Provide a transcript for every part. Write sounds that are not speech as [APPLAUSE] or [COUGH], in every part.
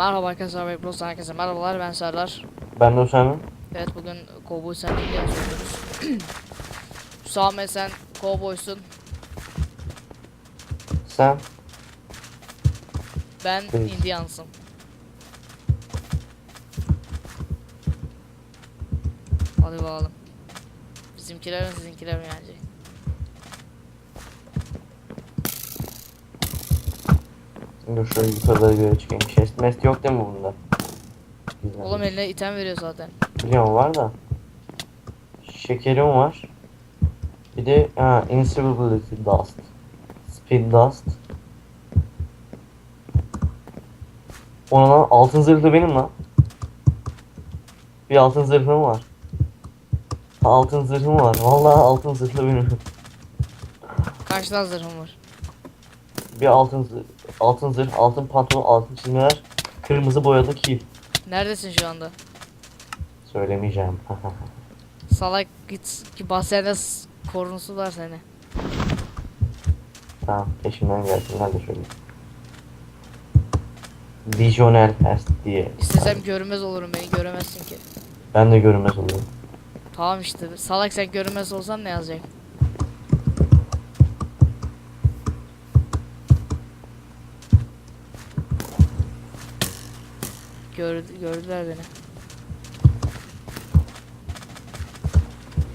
Merhaba arkadaşlar, Web Bros herkese merhabalar ben Serdar. Ben de Osama. Evet bugün Cowboy sen Indian oynuyoruz. Sağmet sen Cowboy'sun, Sen ben Evet. Indians'ım. Hadi bakalım. Bizimkiler mi sizinkiler mi yenecek? Dur şöyle yukarıda göre çıkayım. Chest mest yok değil mi bunda? Güzel. Oğlum eline item veriyor zaten. Biliyorum var da. Şekerim var. Bir de ha, Invisibility Dust. Speed Dust. Ona lan altın zırhlı benim lan. Bir altın zırhım var. Altın zırhım var. Vallahi altın zırhlı benim. Kaç tane zırhım var? Bir altın zırh, altın zırh, altın pantolon, altın çizmeler, kırmızı boyalı kil. Neredesin şu anda? Söylemeyeceğim. [LAUGHS] Salak git ki bahsede korunsular seni. tamam, peşimden gelsinler de şöyle. Visionel Pest diye. İstesem görünmez olurum beni göremezsin ki. Ben de görünmez oluyorum. Tamam işte salak sen görünmez olsan ne yazacak? Gördü, gördüler beni.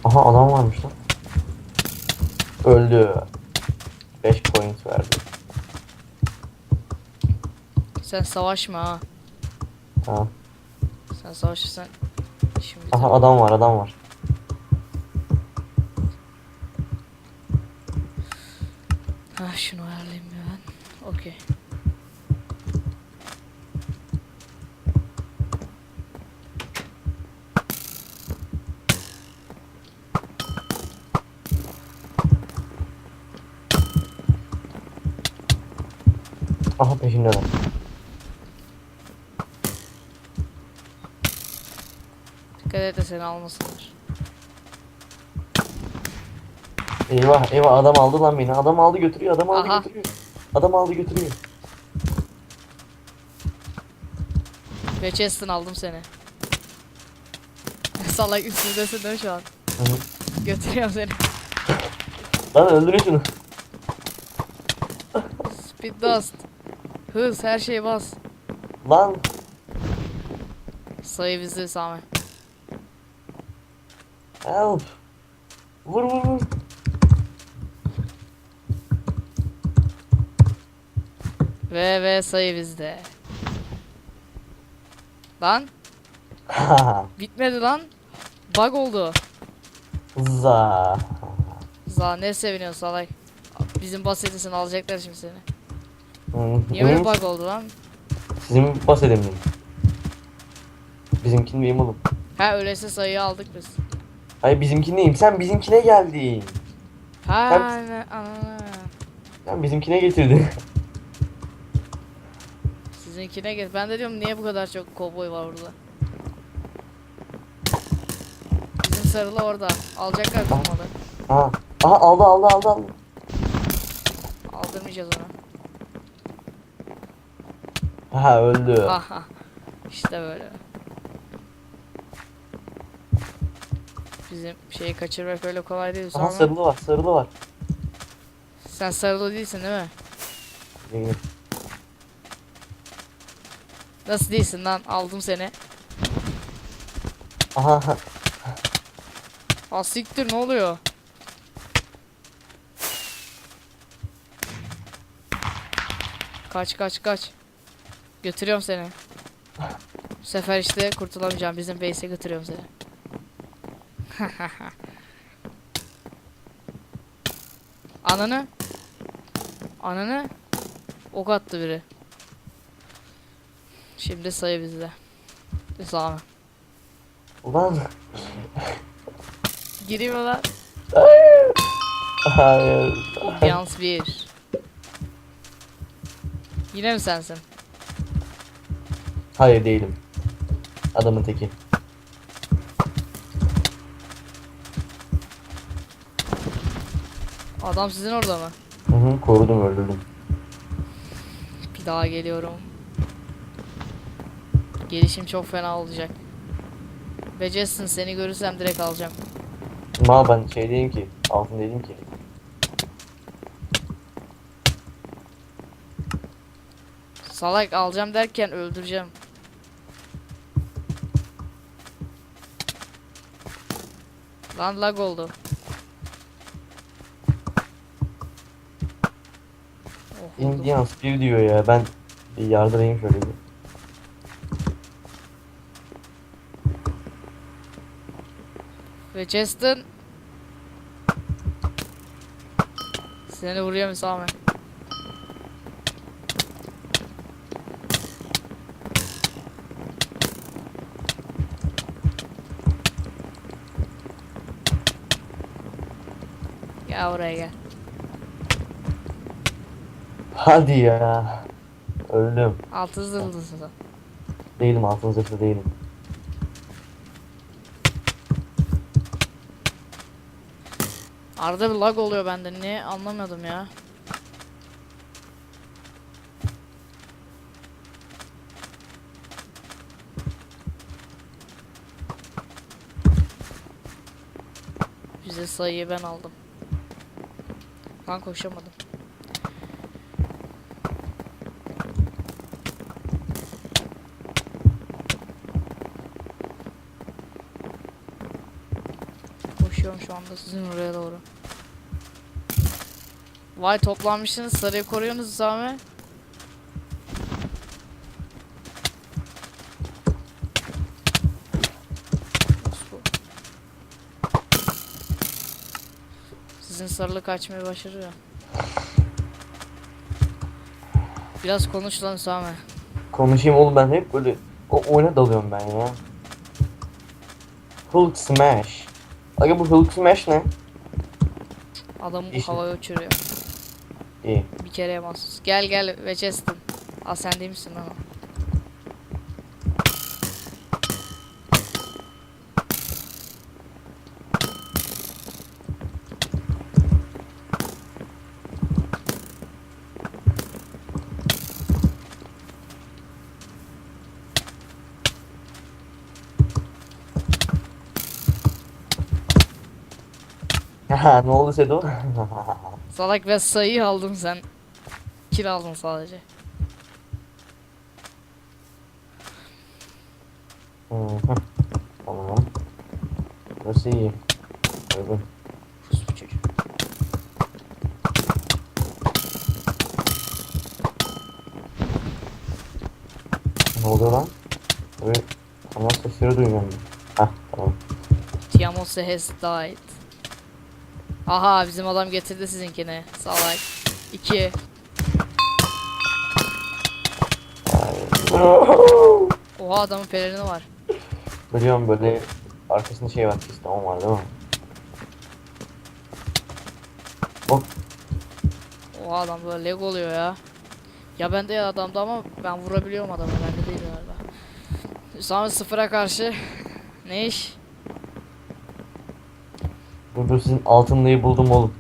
Aha adam varmış lan. Öldü. 5 point verdi. Sen savaşma ha. Tamam. Sen savaşırsan şimdi Aha adam var, adam var. Ha şunu ayarlayayım ben. Okey. Aha peşindeler. Dikkat et de seni almasınlar. Eyvah eyvah adam aldı lan beni. Adam aldı götürüyor, adam aldı Aha. götürüyor. Adam aldı götürüyor. Ve Cheston aldım seni. [LAUGHS] Salak üstündesin değil mi şu an? Hı hı. Götürüyorum seni. Lan öldürün şunu. Speed dust. Hız her şeye bas. Lan. Sayı bizde Sami. Help. Vur vur vur. Ve ve sayı bizde. Lan [LAUGHS] bitmedi lan. Bug oldu. Za. Za ne seviniyorsun salak. Bizim basetisini alacaklar şimdi seni. Niye benim- bug oldu lan? Sizin bas edemeyin. Bizimkin miyim oğlum? Ha öyleyse sayıyı aldık biz. Hayır bizimkineyim. Sen bizimkine geldin. Ha Sen- ne ana. Sen bizimkine getirdin. [LAUGHS] Sizinkine gel. Ben de diyorum niye bu kadar çok kovboy var burada. Bizim sarılı orada. Alacaklar malı. Aha. Aha aldı aldı aldı aldı. Aldırmayacağız onu. Ha öldü. Aha. İşte böyle. Bizim şeyi kaçırmak öyle kolay değil Aha sarılı var sarılı var. Sen sarılı değilsin değil mi? Değilim. Nasıl değilsin lan? Aldım seni. Aha. Aa siktir ne oluyor? Kaç kaç kaç. Götürüyorum seni. Bu sefer işte kurtulamayacağım. Bizim base'e götürüyorum seni. [LAUGHS] Ananı. Ananı. Ok attı biri. Şimdi sayı bizde. Sağ Ulan. Gireyim mi lan? Hayır. Yalnız bir. Yine mi sensin? Hayır değilim. Adamın teki. Adam sizin orada mı? Hı hı korudum öldürdüm. Bir daha geliyorum. Gelişim çok fena olacak. Ve Justin seni görürsem direkt alacağım. Mal ben şey değilim ki. Altın değilim ki. Salak alacağım derken öldüreceğim. Lan lag oldu. Oh. Indians bir diyor ya. Ben bir yardırayım şöyle bir. Ve Justin Seni vuruyor mu Sami? Gel buraya gel. Hadi ya. Öldüm. Altı zıldızı. Değilim altın zırhlı değilim. Arada bir lag oluyor bende. Niye anlamadım ya. Bize sayıyı ben aldım. Ben koşamadım. Koşuyorum şu anda sizin oraya doğru. Vay toplanmışsınız sarıyı koruyorsunuz Sami. Sizin sarılı kaçmayı başarıyor. Biraz konuş lan Sami. Konuşayım oğlum ben hep böyle o oyuna dalıyorum ben ya. Hulk Smash. Aga bu Hulk Smash ne? Adam İşte. havaya uçuruyor. İyi. Bir kere mahsus. Gel gel Western. Aa sen değil misin lan o? Ne oldu Sedo? Salak ve sayıyı aldın sen. Kill aldın sadece. Tamam. Burası iyi. Uygun. Ne oluyor lan? Böyle tamam sesleri duymuyorum. Hah tamam. Tiamose has died. Aha bizim adam getirdi sizinkini. Salak. 2. Oha adamın pelerini var. Biliyorum böyle arkasında şey var. Piston var değil mi? Hop. Oha adam böyle lag oluyor ya. Ya bende ya adamda ama ben vurabiliyorum adamı. Bende değil galiba. Sami sıfıra karşı. Ne iş? Dur sizin altınlıyı buldum oğlum.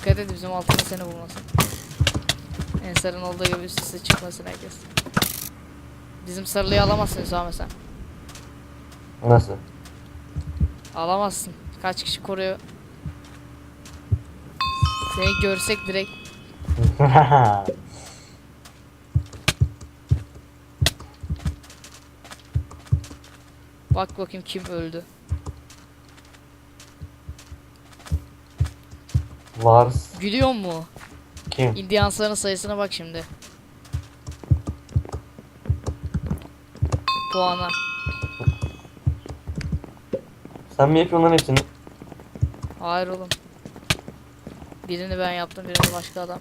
Dikkat et bizim altında seni bulmasın. Ensar'ın olduğu gibi üst üste çıkmasın herkes. Bizim sarılıyı alamazsın Hüsame sen. Nasıl? Alamazsın. Kaç kişi koruyor? Seni görsek direkt [LAUGHS] bak bakayım kim öldü. Vars. Gülüyor mu? Kim? İndiyansların sayısına bak şimdi. Puana. Sen mi yapıyorsun lan hepsini? Hayır oğlum. Birini ben yaptım, birini başka adam.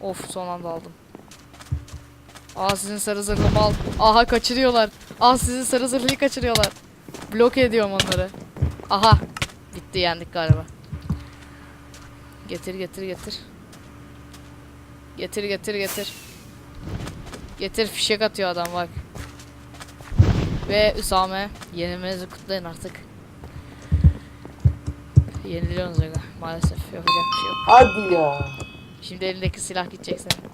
Of son anda aldım. Aa sizin sarı zırhlı mal. Aha kaçırıyorlar. Aa sizin sarı zırhlıyı kaçırıyorlar. Blok ediyorum onları. Aha. Bitti yendik galiba. Getir getir getir. Getir getir getir. Getir fişek atıyor adam bak. Ve Üsame yenilmenizi kutlayın artık. Yeniliyorsunuz aga maalesef yapacak bir şey yok. Hadi ya. Şimdi elindeki silah gidecek senin.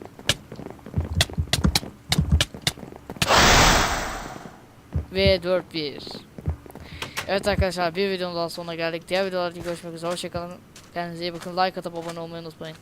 Ve 4-1. Evet arkadaşlar bir videonun daha sonuna geldik. Diğer videolarda görüşmek üzere. Hoşçakalın. Kendinize iyi bakın. Like atıp abone olmayı unutmayın.